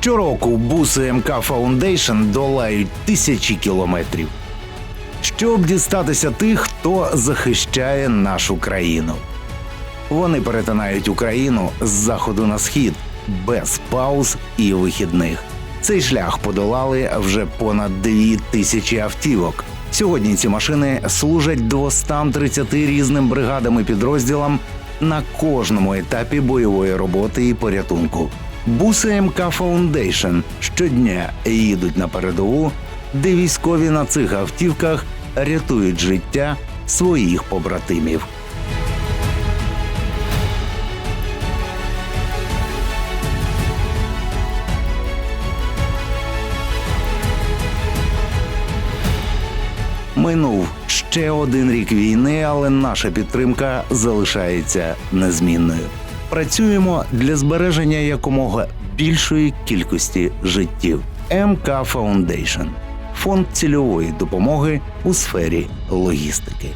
Щороку буси МК Foundation долають тисячі кілометрів, щоб дістатися тих, хто захищає нашу країну. Вони перетинають Україну з заходу на схід без пауз і вихідних. Цей шлях подолали вже понад дві тисячі автівок. Сьогодні ці машини служать 230 різним бригадам і підрозділам на кожному етапі бойової роботи і порятунку. Буси МК Foundation щодня їдуть на передову, де військові на цих автівках рятують життя своїх побратимів. Минув ще один рік війни, але наша підтримка залишається незмінною. Працюємо для збереження якомога більшої кількості життів. МК Foundation – фонд цільової допомоги у сфері логістики.